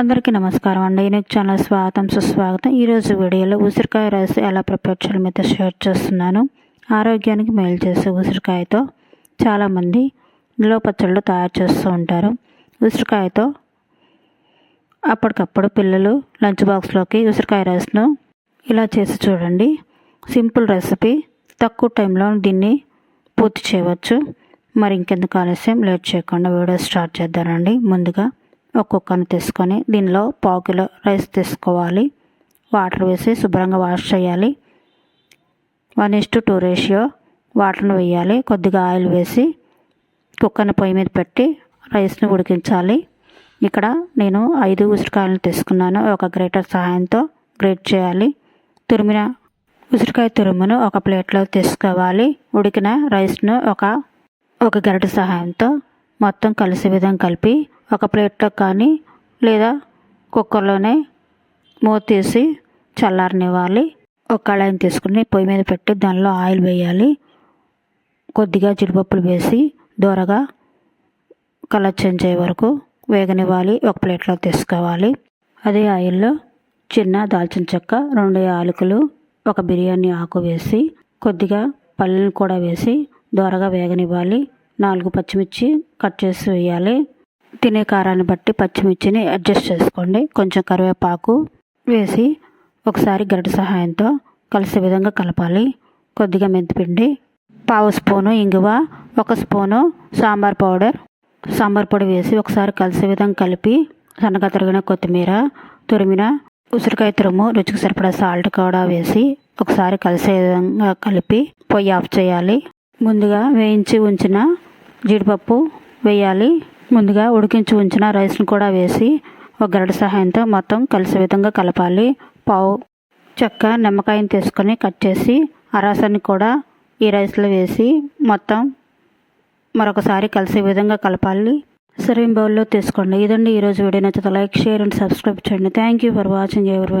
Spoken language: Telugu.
అందరికీ నమస్కారం అండి. యూనిక్ ఛానల్ స్వాగతం సుస్వాగతం. ఈరోజు వీడియోలో ఉసిరికాయ రైస్ ఎలా ప్రిపేర్ చేయాలో మీతో షేర్ చేస్తున్నాను. ఆరోగ్యానికి మేలు చేసే ఉసిరికాయతో చాలామంది నిలవ పచ్చళ్ళు తయారు చేస్తూ ఉంటారు. ఉసిరికాయతో అప్పటికప్పుడు పిల్లలు లంచ్ బాక్స్లోకి ఉసిరికాయ రైస్ను ఇలా చేసి చూడండి. Simple recipe. తక్కువ టైంలో దీన్ని పూర్తి చేయవచ్చు. మరి ఇంకెందుకు ఆలస్యం? లేట్ చేయకుండా వీడియో స్టార్ట్ చేద్దానండి ముందుగా ఒక కుక్కను తీసుకొని దీనిలో పావు కిలో రైస్ తీసుకోవాలి. వాటర్ వేసి శుభ్రంగా వాష్ చేయాలి. One is to two ratio వాటర్ను వేయాలి. కొద్దిగా ఆయిల్ వేసి కుక్కర్ని పొయ్యి మీద పెట్టి రైస్ని ఉడికించాలి. ఇక్కడ నేను ఐదు ఉసిరికాయలను తీసుకున్నాను. ఒక గ్రేటర్ సహాయంతో గ్రేట్ చేయాలి. తురిమిన ఉసిరికాయ తురుమును ఒక ప్లేట్లో తీసుకోవాలి. ఉడికిన రైస్ను ఒక ఒక గరిటె సహాయంతో మొత్తం కలిసే విధంగా కలిపి ఒక ప్లేట్లో కానీ లేదా కుక్కర్లోనే మూత తీసి చల్లారనివ్వాలి. ఒక కళాయిని తీసుకుని పొయ్యి మీద పెట్టి దానిలో ఆయిల్ వేయాలి. కొద్దిగా జీడిపప్పులు వేసి దూరగా కలర్ చేంజ్ అయ్యే వరకు వేగనివ్వాలి. ఒక ప్లేట్లో తీసుకోవాలి. అదే ఆయిల్లో చిన్న దాల్చిన చెక్క రెండు యాలకులు ఒక బిర్యానీ ఆకు వేసి కొద్దిగా పల్లెలను కూడా వేసి దోరగా వేగనివ్వాలి. నాలుగు పచ్చిమిర్చి కట్ చేసి వేయాలి. తినే కారాన్ని బట్టి పచ్చిమిర్చిని అడ్జస్ట్ చేసుకోండి. కొంచెం కరివేపాకు వేసి ఒకసారి గరిట సహాయంతో కలిసే విధంగా కలపాలి. కొద్దిగా మెంతిపిండి పావు స్పూను ఇంగువ ఒక స్పూను సాంబార్ పౌడర్ సాంబార్ పొడి వేసి ఒకసారి కలిసే విధంగా కలిపి సన్నగా తరిగిన కొత్తిమీర తురిమిన ఉసిరికాయ తురుము రుచికి సరిపడా సాల్ట్ కూడా వేసి ఒకసారి కలిసే విధంగా కలిపి పొయ్యి ఆఫ్ చేయాలి. ముందుగా వేయించి ఉంచిన జీడిపప్పు వేయాలి. ముందుగా ఉడికించి ఉంచిన రైస్ను కూడా వేసి ఒక గరిట సహాయంతో మొత్తం కలిసే విధంగా కలపాలి. పావు చెక్క నిమ్మకాయని తీసుకొని కట్ చేసి ఆ రసాన్ని కూడా ఈ రైస్లో వేసి మొత్తం మరొకసారి కలిసే విధంగా కలపాలి. సర్వింగ్ బౌల్లో తీసుకోండి. ఇదండి ఈరోజు వీడియో. నచ్చితే లైక్ షేర్ అండ్ సబ్స్క్రైబ్ చేయండి. థ్యాంక్ యూ ఫర్ వాచింగ్ ఎవరి